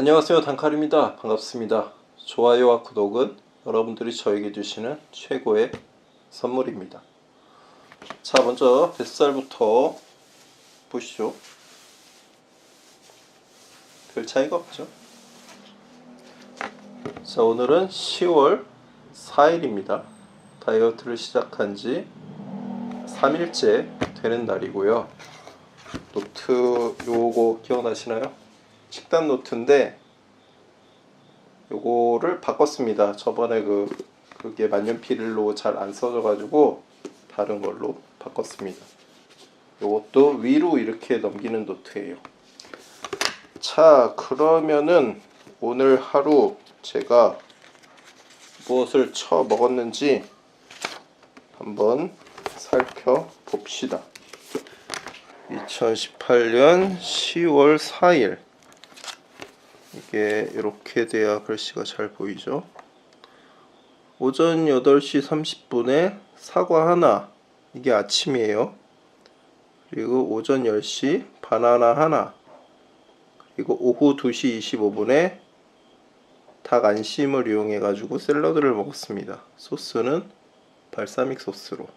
안녕하세요 단칼입니다. 반갑습니다. 좋아요와 구독은 여러분들이 저에게 주시는 최고의 선물입니다. 자 먼저 뱃살부터 보시죠. 별 차이가 없죠? 자 오늘은 10월 4일입니다. 다이어트를 시작한 지 3일째 되는 날이고요. 노트 요거 기억나시나요? 식단 노트인데 요거를 바꿨습니다. 저번에 그 그게 만년필로 잘 안 써져 가지고 다른 걸로 바꿨습니다. 요것도 위로 이렇게 넘기는 노트예요. 자, 그러면은 오늘 하루 제가 무엇을 쳐 먹었는지 한번 살펴봅시다. 2018년 10월 4일 이게 이렇게 돼야 글씨가 잘 보이죠. 오전 8시 30분에 사과 하나 이게 아침이에요. 그리고 오전 10시 바나나 하나 그리고 오후 2시 25분에 닭 안심을 이용해 가지고 샐러드를 먹었습니다. 소스는 발사믹 소스로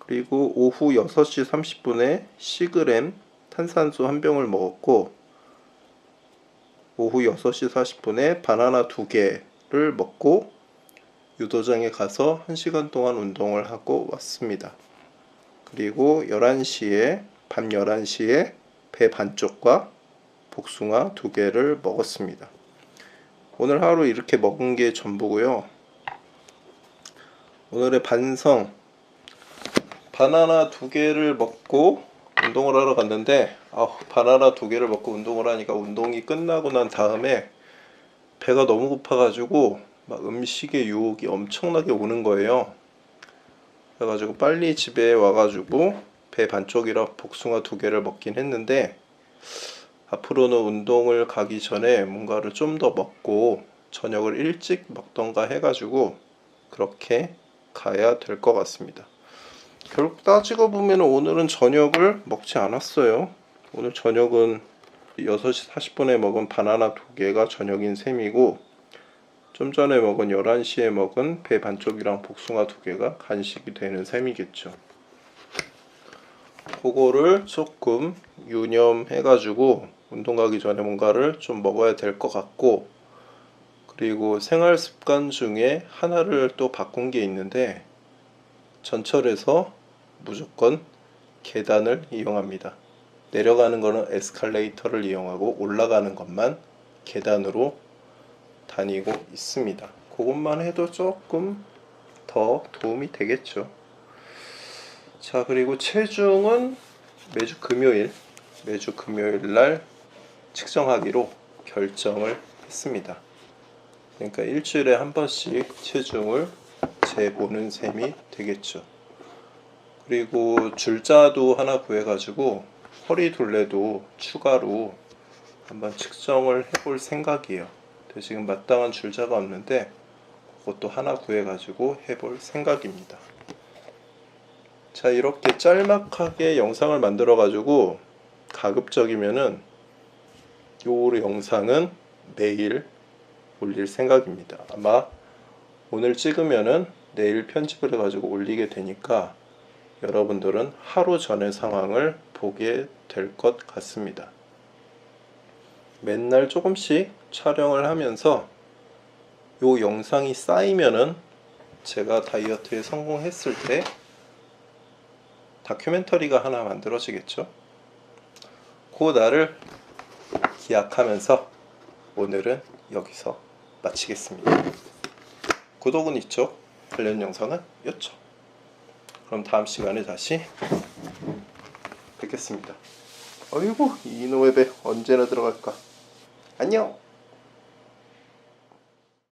그리고 오후 6시 30분에 시그램 탄산수 한 병을 먹었고 오후 6시 40분에 바나나 두 개를 먹고 유도장에 가서 1시간 동안 운동을 하고 왔습니다. 그리고 11시에 밤 11시에 배 반쪽과 복숭아 두 개를 먹었습니다. 오늘 하루 이렇게 먹은 게 전부고요. 오늘의 반성 바나나 두 개를 먹고 운동을 하러 갔는데 아, 바나나 두 개를 먹고 운동을 하니까 운동이 끝나고 난 다음에 배가 너무 고파가지고 막 음식의 유혹이 엄청나게 오는 거예요. 그래가지고 빨리 집에 와가지고 배 반쪽이라 복숭아 두 개를 먹긴 했는데 앞으로는 운동을 가기 전에 뭔가를 좀 더 먹고 저녁을 일찍 먹던가 해가지고 그렇게 가야 될 것 같습니다. 결국 따지고 보면 오늘은 저녁을 먹지 않았어요. 오늘 저녁은 6시 40분에 먹은 바나나 두 개가 저녁인 셈이고 좀 전에 먹은 11시에 먹은 배 반쪽이랑 복숭아 두 개가 간식이 되는 셈이겠죠. 그거를 조금 유념해가지고 운동 가기 전에 뭔가를 좀 먹어야 될 것 같고 그리고 생활 습관 중에 하나를 또 바꾼 게 있는데 전철에서 무조건 계단을 이용합니다. 내려가는 거는 에스컬레이터를 이용하고 올라가는 것만 계단으로 다니고 있습니다. 그것만 해도 조금 더 도움이 되겠죠. 자, 그리고 체중은 매주 금요일, 매주 금요일 날 측정하기로 결정을 했습니다. 그러니까 일주일에 한 번씩 체중을 재보는 셈이 되겠죠. 그리고 줄자도 하나 구해가지고 허리 둘레도 추가로 한번 측정을 해볼 생각이에요. 지금 마땅한 줄자가 없는데 그것도 하나 구해가지고 해볼 생각입니다. 자 이렇게 짤막하게 영상을 만들어 가지고 가급적이면은 요 영상은 내일 올릴 생각입니다. 아마 오늘 찍으면은 내일 편집을 해 가지고 올리게 되니까 여러분들은 하루 전의 상황을 보게 될 것 같습니다. 맨날 조금씩 촬영을 하면서 요 영상이 쌓이면은 제가 다이어트에 성공했을 때 다큐멘터리가 하나 만들어지겠죠. 그 날을 기약하면서 오늘은 여기서 마치겠습니다. 구독은 있죠. 관련 영상은 였죠. 그럼 다음 시간에 다시 뵙겠습니다. 어이구 배 언제나 들어갈까? 안녕.